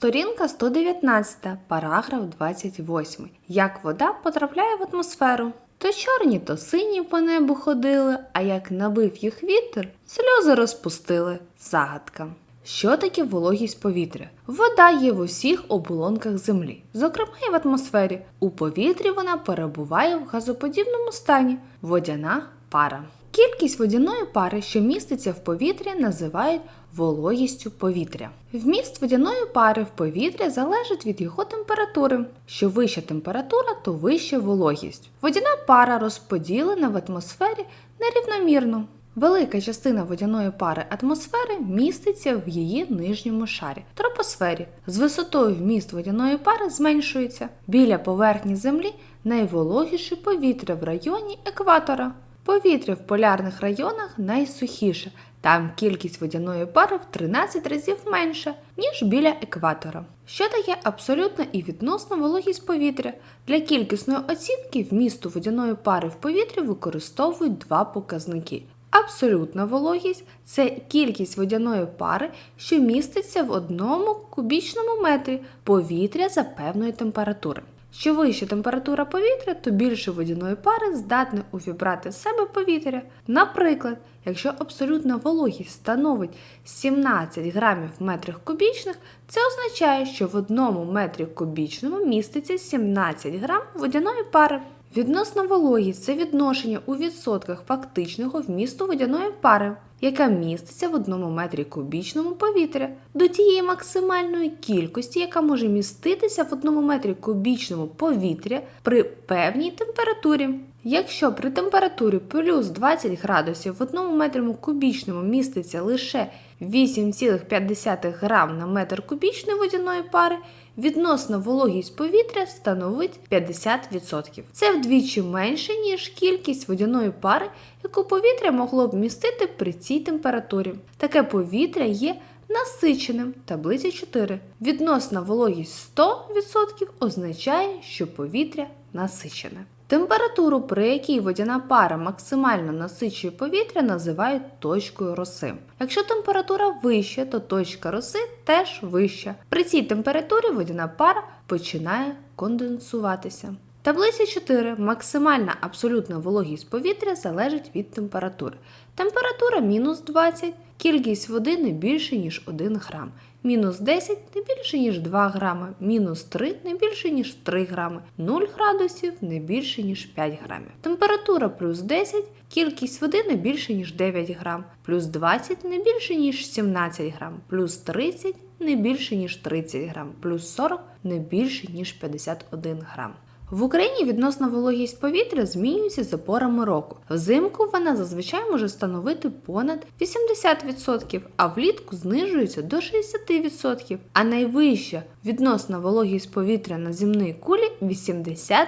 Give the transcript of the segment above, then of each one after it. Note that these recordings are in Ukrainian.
Сторінка 119, параграф 28. Як вода потрапляє в атмосферу? То чорні, то сині по небу ходили, а як набив їх вітер, сльози розпустили. Загадка. Що таке вологість повітря? Вода є в усіх оболонках землі, зокрема і в атмосфері. У повітрі вона перебуває в газоподібному стані водяна пара. Кількість водяної пари, що міститься в повітрі, називають вологістю повітря. Вміст водяної пари в повітрі залежить від його температури. Що вища температура, то вища вологість. Водяна пара розподілена в атмосфері нерівномірно. Велика частина водяної пари атмосфери міститься в її нижньому шарі тропосфері. З висотою вміст водяної пари зменшується. Біля поверхні Землі найвологіше повітря в районі екватора. Повітря в полярних районах найсухіше. Там кількість водяної пари в 13 разів менша, ніж біля екватора. Що таке абсолютна і відносна вологість повітря? Для кількісної оцінки вмісту водяної пари в повітрі використовують два показники. Абсолютна вологість це кількість водяної пари, що міститься в одному кубічному метрі повітря за певної температури. Що вища температура повітря, то більше водяної пари здатне увібрати в себе повітря. Наприклад, якщо абсолютна вологість становить 17 грамів в метрах кубічних, це означає, що в одному метрі кубічному міститься 17 грам водяної пари. Відносна вологість це відношення у відсотках фактичного вмісту водяної пари, яка міститься в одному метрі кубічному повітря, до тієї максимальної кількості, яка може міститися в одному метрі кубічному повітря при певній температурі. Якщо при температурі плюс 20 градусів в одному метрі кубічному міститься лише 8,5 грам на метр кубічної водяної пари, відносна вологість повітря становить 50%. Це вдвічі менше, ніж кількість водяної пари, яку повітря могло б містити при цій температурі. Таке повітря є насиченим. Таблиця 4. Відносна вологість 100% означає, що повітря насичене. Температуру, при якій водяна пара максимально насичує повітря, називають точкою роси. Якщо температура вища, то точка роси теж вища. При цій температурі водяна пара починає конденсуватися. Таблиця 4. Максимальна абсолютна вологість повітря залежить від температури. Температура мінус 20, кількість води не більше, ніж 1 грам. Мінус 10 не більше, ніж 2 грами, мінус 3 не більше, ніж 3 грами, 0 градусів не більше, ніж 5 грамів. Температура плюс 10, кількість води не більше, ніж 9 грам, плюс 20 не більше, ніж 17 грам, плюс 30 не більше, ніж 30 грам, плюс 40 не більше, ніж 51 грам. В Україні відносна вологість повітря змінюється за порами року. Взимку вона зазвичай може становити понад 80%, а влітку знижується до 60%, а найвища відносна вологість повітря на земній кулі 85%.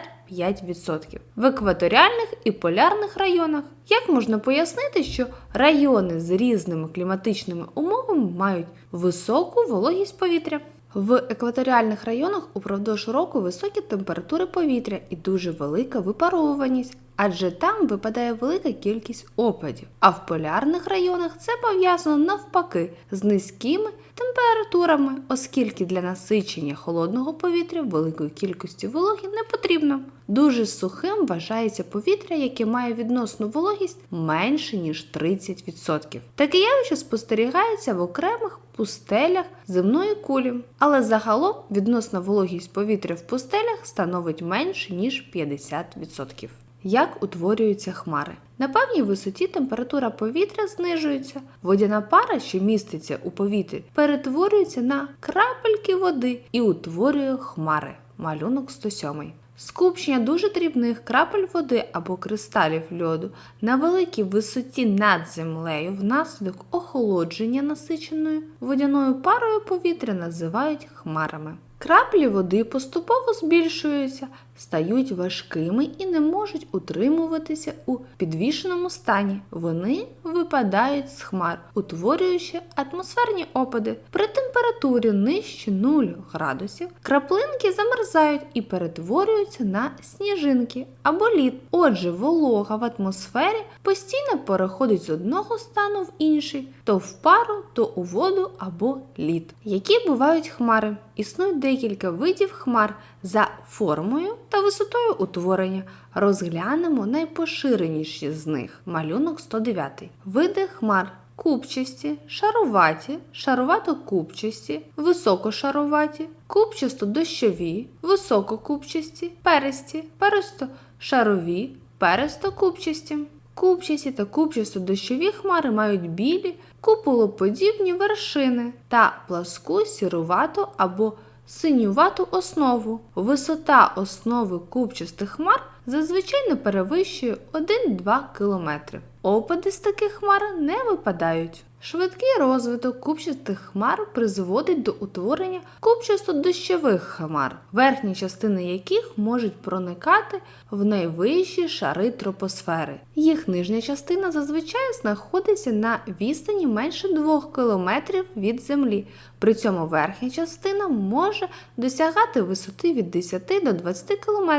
В екваторіальних і полярних районах як можна пояснити, що райони з різними кліматичними умовами мають високу вологість повітря? В екваторіальних районах упродовж року високі температури повітря і дуже велика випаровуваність, адже там випадає велика кількість опадів. А в полярних районах це пов'язано навпаки з низькими температурами, оскільки для насичення холодного повітря великої кількості вологи не потрібно. Дуже сухим вважається повітря, яке має відносну вологість менше ніж 30%. Таке явище спостерігається в окремих пустелях земної кулі, але загалом відносна вологість повітря в пустелях становить менше ніж 50%. Як утворюються хмари? На певній висоті температура повітря знижується. Водяна пара, що міститься у повітрі, перетворюється на крапельки води і утворює хмари. Малюнок 107. Скупчення дуже дрібних крапель води або кристалів льоду на великій висоті над землею внаслідок охолодження насиченою водяною парою повітря називають хмарами. Краплі води поступово збільшуються, стають важкими і не можуть утримуватися у підвішеному стані. Вони випадають з хмар, утворюючи атмосферні опади. При температурі нижче 0 градусів краплинки замерзають і перетворюються на сніжинки або лід. Отже, волога в атмосфері постійно переходить з одного стану в інший, то в пару, то у воду або лід. Які бувають хмари? Існують декілька видів хмар за формою та висотою утворення. Розглянемо найпоширеніші з них. Малюнок 109. Види хмар. Купчасті, шаруваті, шарувато-купчасті, високошаруваті, купчасто-дощові, висококупчасті, пересті, пересто-шарові, пересто-купчасті. Купчасті та купчасто-дощові хмари мають білі, куполоподібні вершини та пласку сірувату або синювату основу. Висота основи купчастих хмар зазвичай не перевищує 1-2 км. Опади з таких хмар не випадають. Швидкий розвиток купчастих хмар призводить до утворення купчасто-дощових хмар, верхні частини яких можуть проникати в найвищі шари тропосфери. Їх нижня частина зазвичай знаходиться на відстані менше 2 км від землі. При цьому верхня частина може досягати висоти від 10 до 20 км.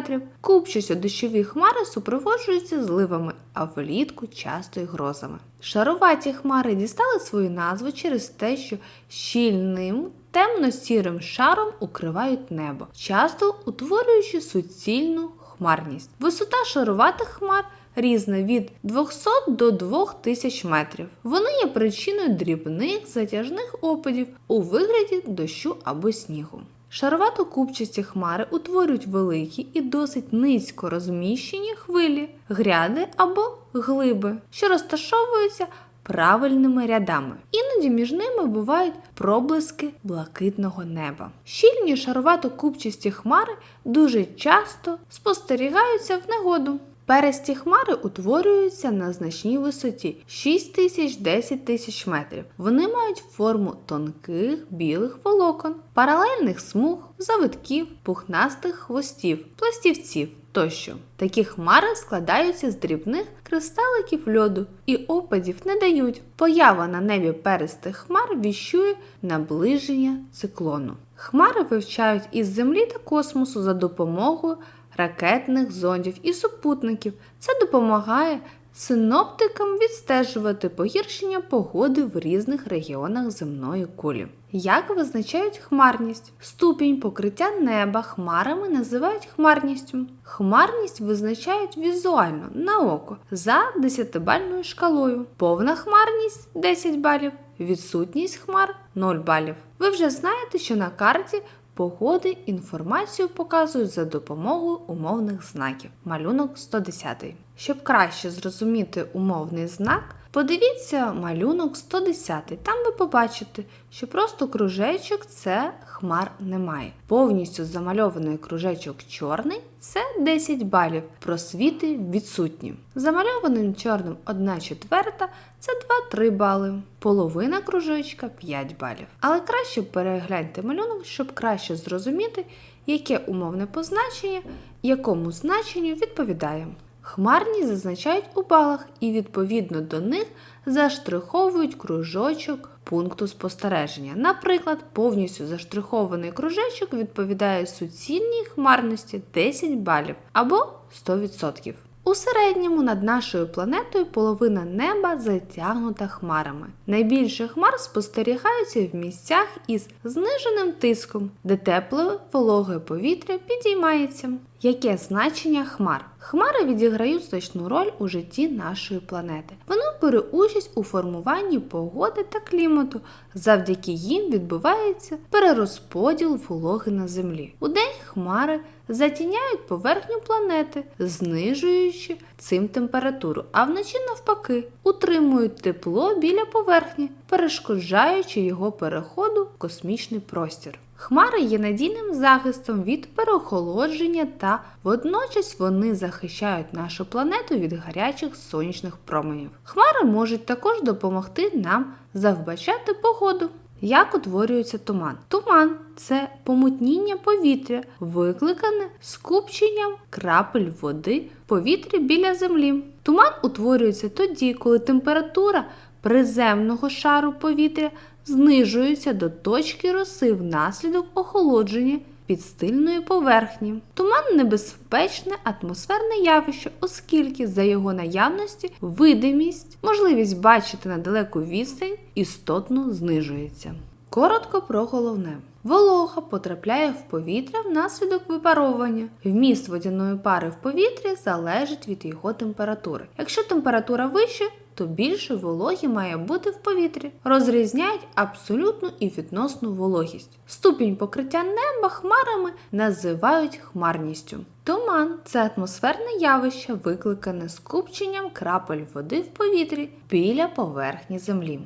Купчасто-дощові хмари супроводжуються зливами, а влітку часто й грозами. Шаруваті хмари дістали свою назву через те, що щільним темно-сірим шаром укривають небо, часто утворюючи суцільну хмарність. Висота шаруватих хмар різна від 200 до 2000 метрів. Вони є причиною дрібних затяжних опадів у вигляді дощу або снігу. Шаровато-купчасті хмари утворюють великі і досить низько розміщені хвилі, гряди або глиби, що розташовуються правильними рядами. Іноді між ними бувають проблиски блакитного неба. Щільні шаровато-купчасті хмари дуже часто спостерігаються в негоду. Пересті хмари утворюються на значній висоті 6 тисяч 10 тисяч метрів. Вони мають форму тонких білих волокон, паралельних смуг, завитків, пухнастих хвостів, пластівців тощо. Такі хмари складаються з дрібних кристаликів льоду і опадів не дають. Поява на небі перестих хмар віщує наближення циклону. Хмари вивчають із землі та космосу за допомогою ракетних зондів і супутників. Це допомагає синоптикам відстежувати погіршення погоди в різних регіонах земної кулі. Як визначають хмарність? Ступінь покриття неба хмарами називають хмарністю. Хмарність визначають візуально на око за 10-бальною шкалою. Повна хмарність 10 балів, відсутність хмар 0 балів. Ви вже знаєте, що на карті погоди інформацію показують за допомогою умовних знаків. Малюнок 110. Щоб краще зрозуміти умовний знак, подивіться малюнок 110. Там ви побачите, що просто кружечок це хмар немає. Повністю замальований кружечок чорний це 10 балів, просвіти відсутні. Замальованим чорним 1 четверта це 2-3 бали. Половина кружечка 5 балів. Але краще перегляньте малюнок, щоб краще зрозуміти, яке умовне позначення якому значенню відповідає. Хмарність зазначають у балах і відповідно до них заштриховують кружочок пункту спостереження. Наприклад, повністю заштрихований кружечок відповідає суцільній хмарності 10 балів або 100%. У середньому над нашою планетою половина неба затягнута хмарами. Найбільше хмар спостерігаються в місцях із зниженим тиском, де тепле вологе повітря підіймається. Яке значення хмар? Хмари відіграють значну роль у житті нашої планети. Вони беруть участь у формуванні погоди та клімату. Завдяки їм відбувається перерозподіл вологи на землі. У день хмари затіняють поверхню планети, знижуючи цим температуру, а вночі навпаки утримують тепло біля поверхні, перешкоджаючи його переходу в космічний простір. Хмари є надійним захистом від переохолодження та водночас вони захищають нашу планету від гарячих сонячних променів. Хмари можуть також допомогти нам завбачати погоду. Як утворюється туман? Туман це помутніння повітря, викликане скупченням крапель води в повітрі біля землі. Туман утворюється тоді, коли температура приземного шару повітря знижується до точки роси внаслідок охолодження підстильної поверхні. Туман небезпечне атмосферне явище, оскільки за його наявності видимість, можливість бачити на далеку відстань істотно знижується. Коротко про головне. Волога потрапляє в повітря внаслідок випаровування. Вміст водяної пари в повітрі залежить від його температури. Якщо температура вища, то більше вологі має бути в повітрі. Розрізняють абсолютну і відносну вологість. Ступінь покриття неба хмарами називають хмарністю. Туман це атмосферне явище, викликане скупченням крапель води в повітрі біля поверхні землі.